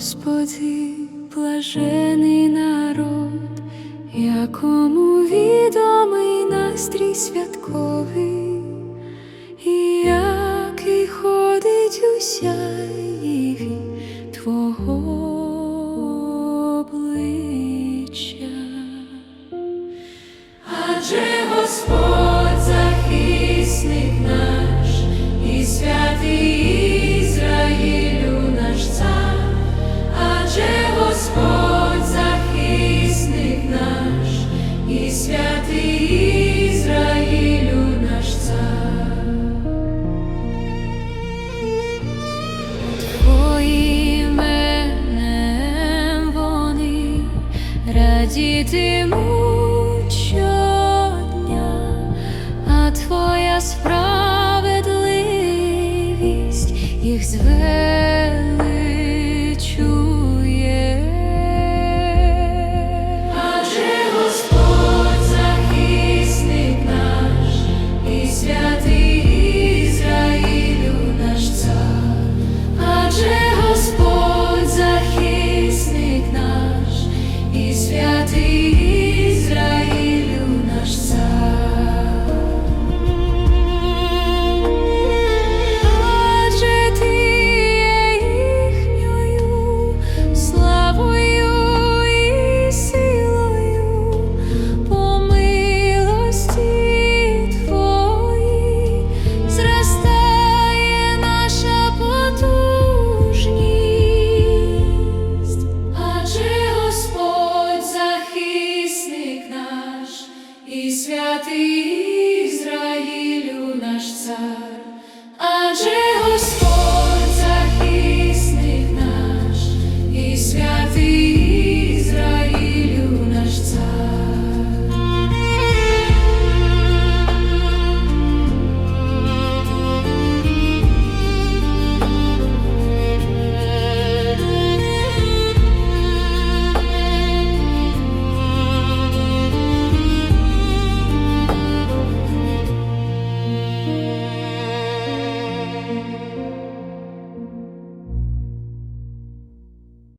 Господи, блажений народ, якому відомий настрій святковий, і який ходить у сяєві Твого обличчя. Адже Господь снитимуть щодня, а твоя справа. ti.